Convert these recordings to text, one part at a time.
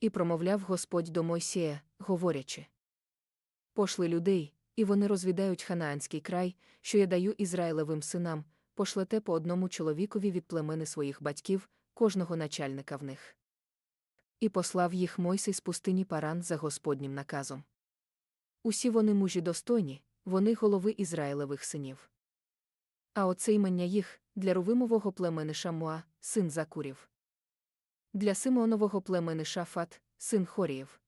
І промовляв Господь до Мойсія, говорячи: Пошли людей, і вони розвідають ханаанський край, що я даю Ізраїлевим синам, пошлете по одному чоловікові від племени своїх батьків, кожного начальника в них. І послав їх Мойсей з пустині паран за Господнім наказом. Усі вони мужі достойні, вони голови Ізраїлевих синів. А оце імення їх для рувимового племени Шамуа, син Закурів. Для Симеонового племени Шафат, син Хоріїв.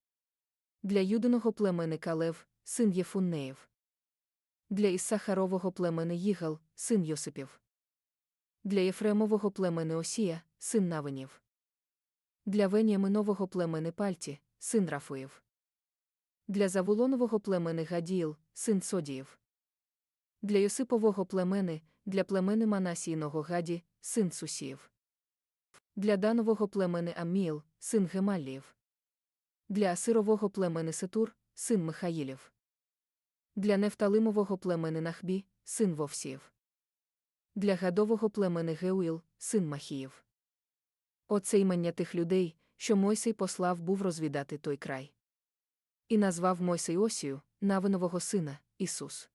Для Юдиного племени Калев, син Єфуннеїв. Для Іссахарового племени Їгал, син Йосипів. Для Єфремового племени Осія, син Навинів. Для Веніаминового племени Пальті, син Рафуїв. Для Завулонового племени Гадіїл, син Содіїв. Для Йосипового племени, для племени Манасійного Гаді, син Сусіїв. Для Данового племени Амміл, син Гемаліїв. Для Асирового племени Сетур, син Михаїлів. Для Нефталимового племени Нахбі, син Вовсіїв. Для Гадового племени Геуїл, син Махіїв. Оце імення тих людей, що Мойсей послав був розвідати той край. І назвав Мойсей Осію, Навинового сина, Ісус.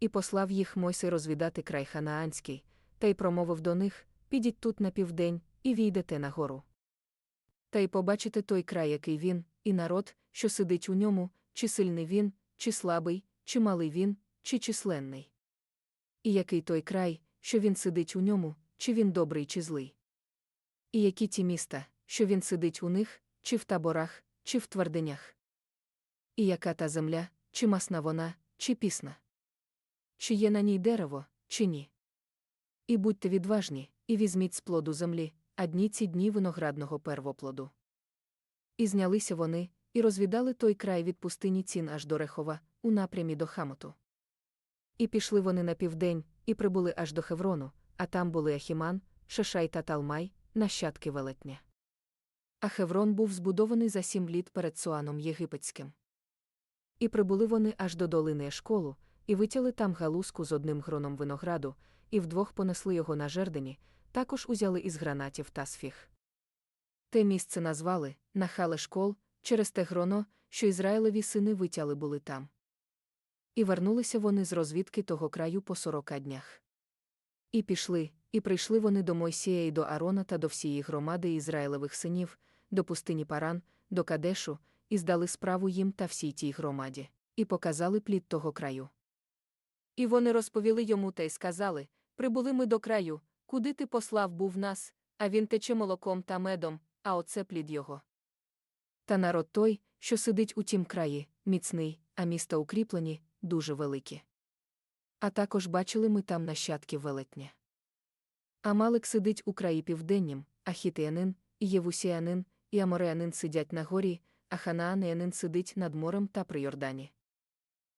І послав їх Мойсей розвідати край Ханаанський, та й промовив до них підіть тут на південь, і війдете на гору. Та й побачите той край, який він, і народ, що сидить у ньому, чи сильний він, чи слабий, чи малий він, чи численний. І який той край, що він сидить у ньому, чи він добрий, чи злий. І які ті міста, що він сидить у них, чи в таборах, чи в твердинях. І яка та земля, чи масна вона, чи пісна. Чи є на ній дерево, чи ні. І будьте відважні, і візьміть з плоду землі, а дні ці дні виноградного первоплоду. І знялися вони, і розвідали той край від пустині цін аж до Рехова, у напрямі до Хамоту. І пішли вони на південь, і прибули аж до Хеврону, а там були Ахіман, Шашай та Талмай, нащадки велетня. А Хеврон був збудований за сім літ перед Суаном Єгипетським. І прибули вони аж до долини Ешколу, і витяли там галузку з одним гроном винограду, і вдвох понесли його на жердені, також узяли із гранатів та сфіг. Те місце назвали Нахале школ, через те гроно, що Ізраїлеві сини витяли були там. І вернулися вони з розвідки того краю по сорока днях. І пішли, і прийшли вони до Мойсія і до Арона та до всієї громади Ізраїлевих синів, до пустині Паран, до Кадешу, і здали справу їм та всій тій громаді, і показали плід того краю. І вони розповіли йому та й сказали Прибули ми до краю, куди ти послав був нас, а він тече молоком та медом, а оце плід його. Та народ той, що сидить у тім краї, міцний, а міста укріплені, дуже великі. А також бачили ми там нащадків велетня. Амалик сидить у краї південнім, а хітеянин, і євусіянин, і амореянин сидять на горі, а ханаанеянин сидить над морем та при Йордані.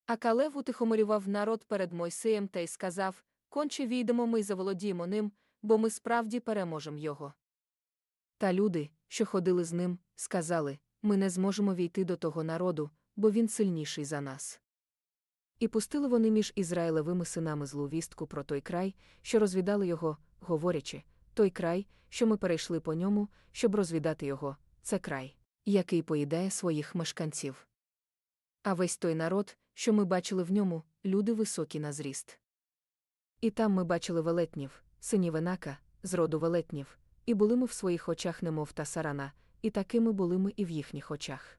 А Калев утихомирював народ перед Мойсеєм та й сказав конче війдемо ми й заволодіємо ним, бо ми справді переможемо його. Та люди, що ходили з ним, сказали ми не зможемо війти до того народу, бо він сильніший за нас. І пустили вони між Ізраїлевими синами злу вістку про той край, що розвідали його, говорячи той край, що ми перейшли по ньому, щоб розвідати його, це край, який поїдає своїх мешканців. А весь той народ, що ми бачили в ньому, люди високі на зріст. І там ми бачили велетнів, синів Енака, з роду велетнів, і були ми в своїх очах, немов та сарана, і такими були ми і в їхніх очах.